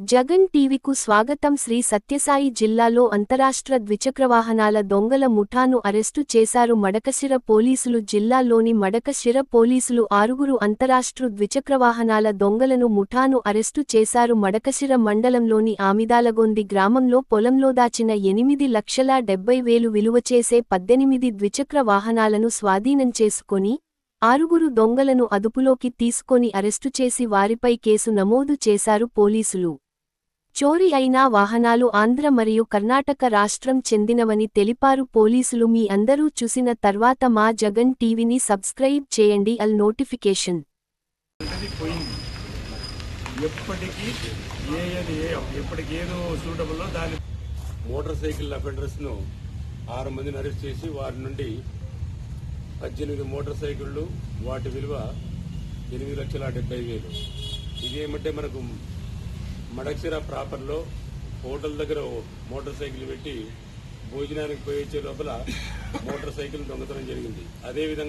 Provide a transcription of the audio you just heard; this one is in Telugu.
జగన్ టీవీకు స్వాగతం శ్రీ సత్యసాయి జిల్లాలో అంతరాష్ట్ర ద్విచక్రవాహనాల దొంగల ముఠాను అరెస్టు చేశారు మడకశిర పోలీసులు. జిల్లాలోని మడకశిర పోలీసులు ఆరుగురు అంతరాష్ట్ర ద్విచక్రవాహనాల దొంగలను ముఠాను అరెస్టు చేశారు. మడకశిర మండలంలోని ఆమిదాలగొంది గ్రామంలో పొలంలో దాచిన ఎనిమిది లక్షల డెబ్బై వేలు విలువ చేసే పద్దెనిమిది ద్విచక్ర వాహనాలను స్వాధీనం చేసుకొని ఆరుగురు దొంగలను అదుపులోకి తీసుకొని అరెస్టు చేసి వారిపై కేసు నమోదు చేశారు పోలీసులు. చోరీ అయిన వాహనాలు ఆంధ్ర మరియు కర్ణాటక రాష్ట్రం చెందినవని తెలిపారు పోలీసులు. మీ అందరూ చూసిన తర్వాత మా జగన్ టీవీని సబ్స్క్రైబ్ చేయండి. All notification. మోటార్ సైకిల్ అఫెండర్స్ను ఆరు మందిని అరెస్ట్ చేసి వారి నుండి పద్దెనిమిది మోటార్ సైకిళ్ళు వాటి విలువ ఎనిమిది లక్షల డెబ్బై వేలు. ఇదేమంటే మనకు మడక్సిర ప్రాపర్లో హోటల్ దగ్గర మోటార్ సైకిల్ పెట్టి భోజనానికి పోయి వచ్చే లోపల మోటార్ సైకిల్ దొంగతనం జరిగింది. అదేవిధంగా